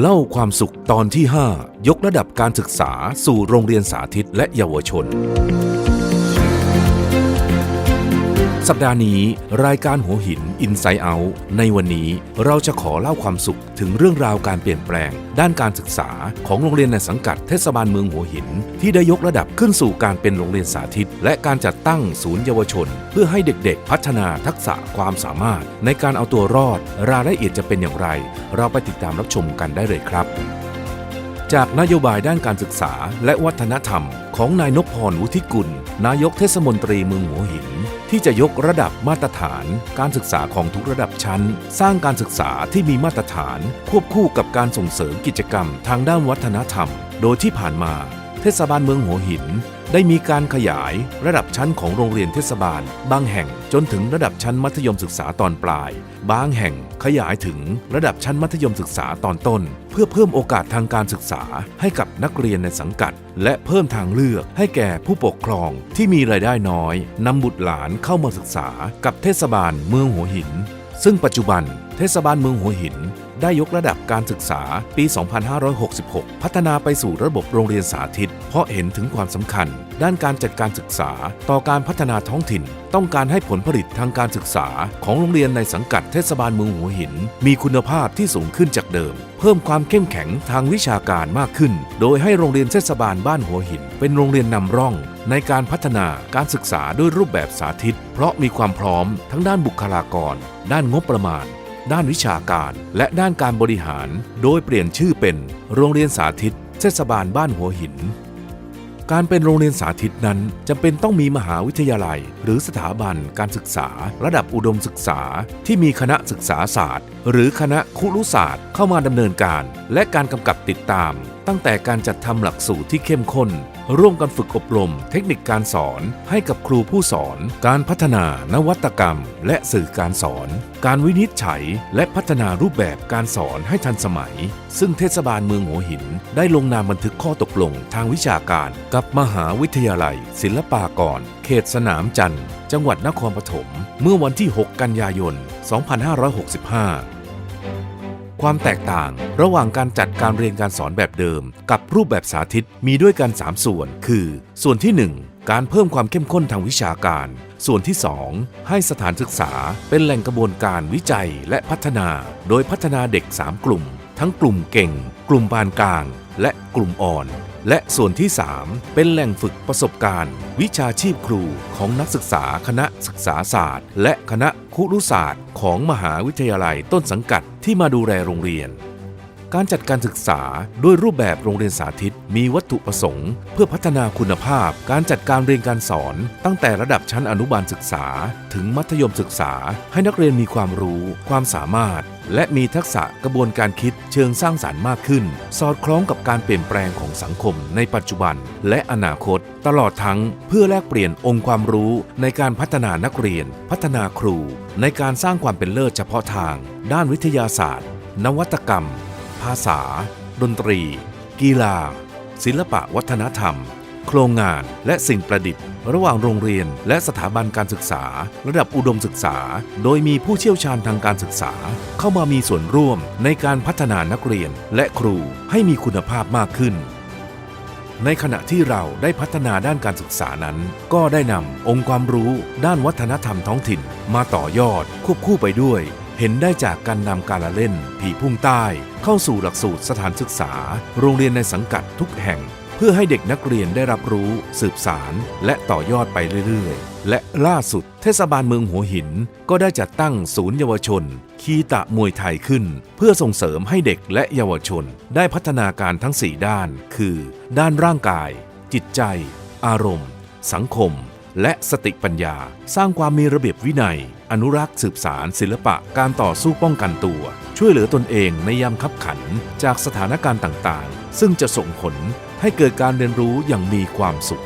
เล่าความสุขตอนที่ 5 ยกระดับการศึกษาสู่โรงเรียนสาธิตและเยาวชน สัปดาห์นี้รายการหัวหิน Inside Out ในวันนี้เราจะขอเล่าความสุขถึงเรื่องราวการเปลี่ยนแปลง ด้านการศึกษาของโรงเรียนในสังกัดเทศบาลเมืองหัวหิน ที่ได้ยกระดับขึ้นสู่การเป็นโรงเรียนสาธิต และการจัดตั้งศูนย์เยาวชน เพื่อให้เด็กๆ พัฒนาทักษะความสามารถ ในการเอาตัวรอด รายละเอียดจะเป็นอย่างไร เราไปติดตามรับชมกันได้เลยครับ จากนโยบายด้านการศึกษาและวัฒนธรรม ของนายนพพรวุฒิกุล นายกเทศมนตรีเมืองหัวหิน ที่จะยกระดับมาตรฐาน การศึกษาของทุกระดับชั้น สร้างการศึกษาที่มีมาตรฐาน ควบคู่กับการส่งเสริมกิจกรรมทางด้านวัฒนธรรม โดยที่ผ่านมา ทศบาลเมืองหัวหิน ได้มีการขยายระดับชั้นของโรงเรียนเทศบาล บางแห่งจนถึงระดับชั้นมัธยมศึกษาตอนปลาย บางแห่งขยายถึงระดับชั้นมัธยมศึกษาตอนต้น เพื่อเพิ่มโอกาสทางการศึกษาให้กับนักเรียนในสังกัด และเพิ่มทางเลือกให้แก่ผู้ปกครองที่มีรายได้น้อยนำบุตรหลานเข้ามาศึกษา กับเทศบาลเมืองหัวหิน ซึ่งปัจจุบัน เทศบาลเมืองหัวหิน ได้ยกระดับการศึกษาปี 2566 พัฒนาไปสู่ระบบโรงเรียนสาธิต เพราะเห็นถึงความสำคัญ ด้านการจัดการศึกษาต่อการพัฒนาท้องถิ่น ต้องการให้ผลผลิตทางการศึกษาของโรงเรียนในสังกัดเทศบาลเมืองหัวหิน มีคุณภาพที่สูงขึ้นจากเดิม เพิ่มความเข้มแข็งทางวิชาการมากขึ้น โดยให้โรงเรียนเทศบาลบ้านหัวหิน เป็นโรงเรียนนำร่องในการพัฒนาการศึกษาด้วยรูปแบบสาธิต เพราะมีความพร้อมทั้งด้านบุคลากร ด้านงบประมาณ ด้านวิชาการ และด้านการบริหาร โดยเปลี่ยนชื่อเป็นโรงเรียนสาธิต เทศบาลบ้านหัวหิน การเป็นโรงเรียนสาธิตนั้นจำเป็นต้องมีมหาวิทยาลัย หรือสถาบันการศึกษา ระดับอุดมศึกษา ที่มีคณะศึกษาศาสตร์ หรือคณะคุรุศาสตร์เข้ามาดำเนินการ และการกำกับติดตาม ตั้งแต่การจัดทำหลักสูตรที่เข้มข้น ร่วมกันฝึกอบรม เทคนิคการสอนให้กับครูผู้สอน การพัฒนานวัตกรรม และสื่อการสอน การวินิจฉัย และพัฒนารูปแบบการสอนให้ทันสมัย ซึ่งเทศบาลเมืองหัวหิน ได้ลงนามบันทึกข้อตกลงทางวิชาการกับมหาวิทยาลัย ศิลปากร เขตสนามจันทร์ จังหวัดนครปฐม เมื่อวันที่ 6 กันยายน 2565 ความแตกต่างระหว่างการจัดการเรียนการสอนแบบเดิม กับรูปแบบสาธิตมีด้วยกัน 3 ส่วน คือ ส่วนที่ 1 การเพิ่มความเข้มข้นทางวิชาการ ส่วนที่ 2 ให้สถานศึกษาเป็นแหล่งกระบวนการวิจัยและพัฒนา โดยพัฒนาเด็ก 3 กลุ่ม ทั้งกลุ่มเก่ง กลุ่มปานกลาง และกลุ่มอ่อน และส่วนที่ 3 เป็นแหล่งฝึกประสบการณ์ วิชาชีพครูของนักศึกษาคณะศึกษาศาสตร์ และคณะคุรุศาสตร์ ของมหาวิทยาลัยต้นสังกัด ที่มาดูแลโรงเรียน การจัดการศึกษาด้วยรูปแบบโรงเรียนสาธิต มีวัตถุประสงค์ เพื่อพัฒนาคุณภาพ การจัดการเรียนการสอน ตั้งแต่ระดับชั้นอนุบาลศึกษา ถึงมัธยมศึกษา ให้นักเรียนมีความรู้ ความสามารถ และมีทักษะกระบวนการคิดเชิงสร้างสารรค์มากขึ้น สอดคล้องกับการเปลี่ยนแปลงของสังคมในปัจจุบัน และอนาคต ตลอดทั้งเพื่อแลกเปลี่ยนองค์ความรู้ในการพัฒนานักเรียน พัฒนาครู ในการสร้างความเป็นเลิศเฉพาะทาง ด้านวิทยาศาสตร์ นวัตกรรมาษา ดนตรี กีฬา ศิลปะวัฒนธรรม โครงงานและสิ่งประดิษฐ์ ระหว่างโรงเรียนและสถาบันการศึกษา ระดับอุดมศึกษา โดยมีผู้เชี่ยวชาญทางการศึกษา เข้ามามีส่วนร่วมในการพัฒนานักเรียนและครูให้มีคุณภาพมากขึ้นในขณะที่เราได้พัฒนาด้านการศึกษานั้น ก็ได้นำองค์ความรู้ด้านวัฒนธรรมท้องถิ่น มาต่อยอดควบคู่ไปด้วย เห็นได้จากการนำการละเล่น ผีพุ่งใต้เข้าสู่หลักสูตรสถานศึกษา โรงเรียนในสังกัดทุกแห่ง เพื่อให้เด็กนักเรียนได้รับรู้ สืบสาร และต่อยอดไปเรื่อยๆ และล่าสุด เทศบาลเมืองหัวหิน ก็ได้จัดตั้งศูนย์เยาวชน คีตะมวยไทยขึ้น เพื่อส่งเสริมให้เด็กและเยาวชน ได้พัฒนาการทั้ง 4 ด้าน คือ ด้านร่างกาย จิตใจ อารมณ์ สังคม และสติปัญญา สร้างความมีระเบียบวินัย อนุรักษ์สืบสารศิลปะการต่อสู้ป้องกันตัว ช่วยเหลือตนเองในยามขับขันจากสถานการณ์ต่างๆ ซึ่งจะส่งผลให้เกิดการเรียนรู้อย่างมีความสุข